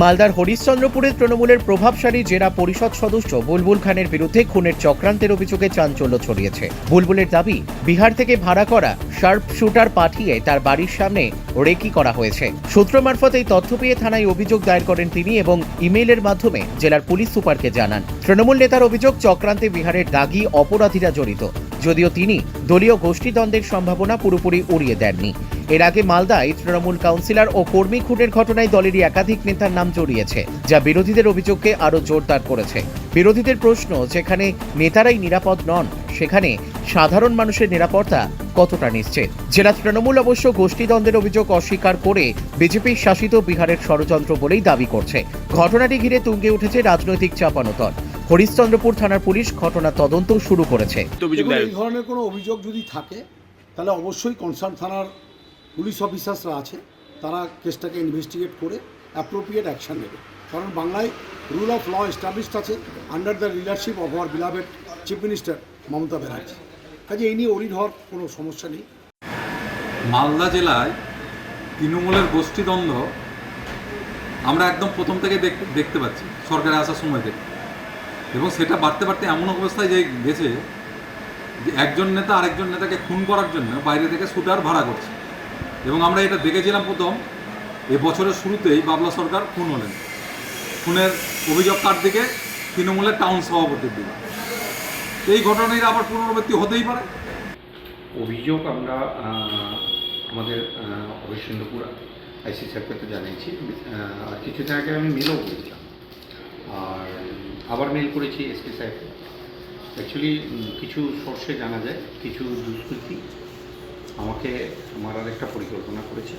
মালদার হরিশ্চন্দ্রপুরের তৃণমূলের প্রভাবশালী জেলা পরিষদ সদস্য বুলবুল খানের বিরুদ্ধে খুনের চক্রান্তের অভিযোগে চাঞ্চল্য ছড়িয়েছে। বুলবুলের দাবি, বিহার থেকে ভাড়া করা শার্প শুটার পাঠিয়ে তার বাড়ির সামনে রেকি করা হয়েছে। সূত্র মারফত এই তথ্য পেয়ে থানায় অভিযোগ দায়ের করেন তিনি এবং ইমেইলের মাধ্যমে জেলার পুলিশ সুপারকে জানান। তৃণমূল নেতার অভিযোগ, চক্রান্তে বিহারের দাগি অপরাধীরা জড়িত। যদিও তিনি দলীয় গোষ্ঠীদ্বন্দ্বের সম্ভাবনা পুরোপুরি উড়িয়ে দেননি। এর আগে মালদায় তৃণমূল কাউন্সিলর ও কর্মী খুনের ঘটনায় দলেরই একাধিক নেতার নাম জড়িয়েছে, যা বিরোধীদের অভিযোগকে আরও জোরদার করেছে। বিরোধীদের প্রশ্ন, যেখানে নেতারাই নিরাপদ নন, সেখানে সাধারণ মানুষের নিরাপত্তা কতটা নিশ্চিত? জেলা তৃণমূল অবশ্য গোষ্ঠীদ্বন্দ্বের অভিযোগ অস্বীকার করে বিজেপির শাসিত বিহারের ষড়যন্ত্র বলেই দাবি করছে। ঘটনাটি ঘিরে তুঙ্গে উঠেছে রাজনৈতিক চাপানোতর হরিশ্চন্দ্রপুর থানার পুলিশ ঘটনা তদন্ত শুরু করেছে। এই ধরনের কোনো অভিযোগ যদি থাকে তাহলে অবশ্যই কনসার্ন থানার পুলিশ অফিসার্সরা আছে তারা কেসটাকে ইনভেস্টিগেট করে অ্যাপ্রোপ্রিয়েট অ্যাকশন নেবে। কারণ বাংলায় রুল অফ ল এস্টাবলিশড আছে under the leadership of our beloved chief minister Mamata Banerjee. কাজে এই নিয়ে অরিড হওয়ার কোনো সমস্যা নেই। মালদা জেলায় তৃণমূলের গোষ্ঠীদ্বন্দ্ব আমরা একদম প্রথম থেকে দেখ- দেখতে পাচ্ছি সরকারে আসার সময় থেকে এবং সেটা বাড়তে বাড়তে এমন অবস্থায় যে গেছে যে একজন নেতা আরেকজন নেতাকে খুন করার জন্য বাইরে থেকে শুটার ভাড়া করছে। এবং আমরা এটা দেখেছিলাম প্রথম, এ বছরের শুরুতেই বাবলা সরকার খুন হলেন। খুনের অভিযোগ কার দিকে? তৃণমূলের টাউন সভাপতির দিকে। এই ঘটনার আবার পুনরাবৃত্তি হতেই পারে। অভিযোগ আমরা আমাদের হরিশ্চন্দ্রপুর আইসি স্যারকে তো জানিয়েছি। আর কিছুদিন আগে আমি মেলও করেছিলাম। আর আবার মেল করেছি এসপি সাহেবকে। অ্যাকচুয়ালি কিছু সোর্সে জানা যায়, কিছু দুষ্কৃতি আমাকে মারার একটা পরিকল্পনা করেছে।